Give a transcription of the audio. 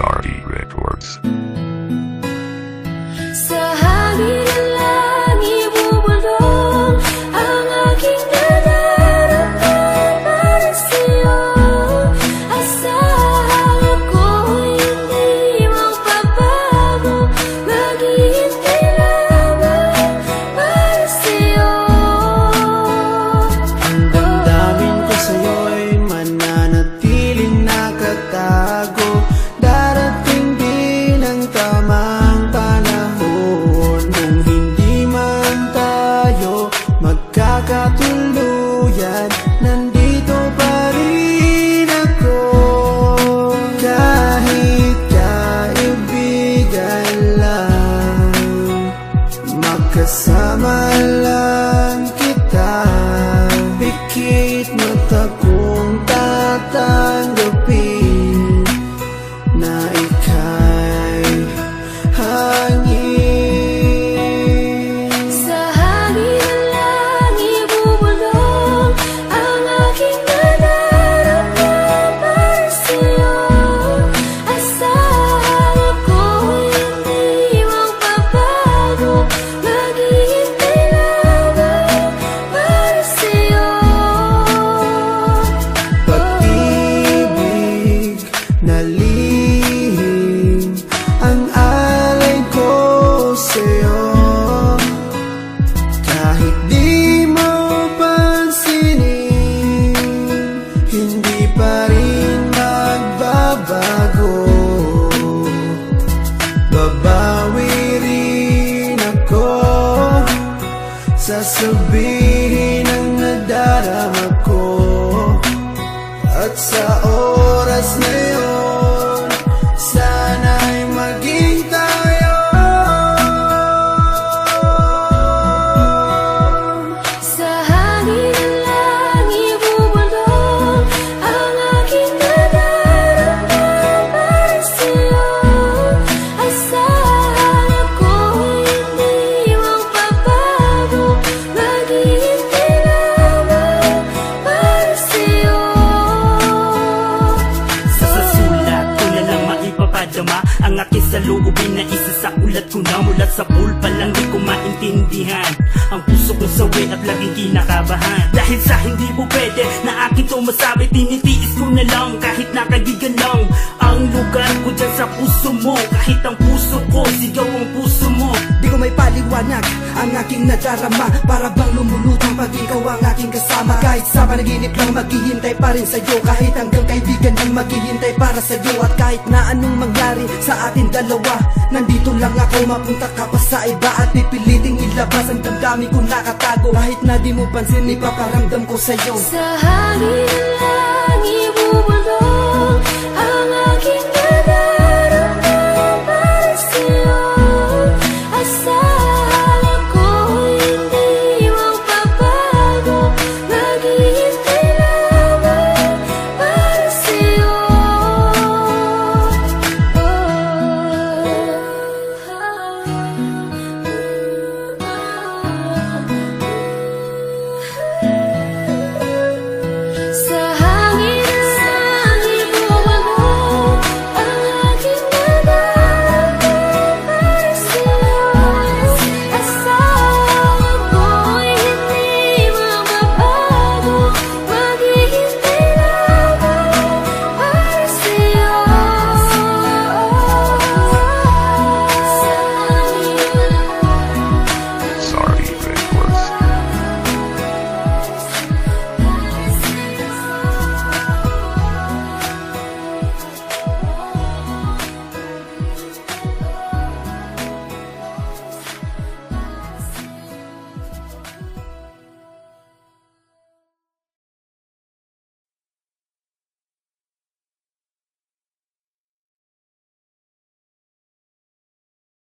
SRE Records. gato Ang alay ko sa'yo. Kahit di mo pansinin Hindi pa rin magbabago. Babawi rin ako Sasabihin ang nadarama ko. At sa oras na maipapadama Ang aking saloobin na isa sa ko na Mula sa pulpa lang di ko maintindihan. Ang puso ko sawi at laging kinakabahan. Dahil sa hindi mo pwede na akin to masabi Tinitiis ko na lang kahit na kaibigan lang Ang lugar ko dyan sa puso mo. Kahit ang sigaw ang puso mo. Di ko may paliwanag ang aking nadarama. Para bang lumulutang pag ikaw ang aking kasama. Kahit sa panaginip lang maghihintay pa rin sa'yo. Kahit hanggang kaibigan lang maghihintay para sa'yo. At kahit na anong mangyari sa atin dalawa Nandito lang ako mapunta ka pa sa iba. At pipiliting ilabas ang damdamin ko nakatago. Kahit na di mo pansin ipaparamdam ko sa'yo. Sa hangin ng langit bubulong Ang aking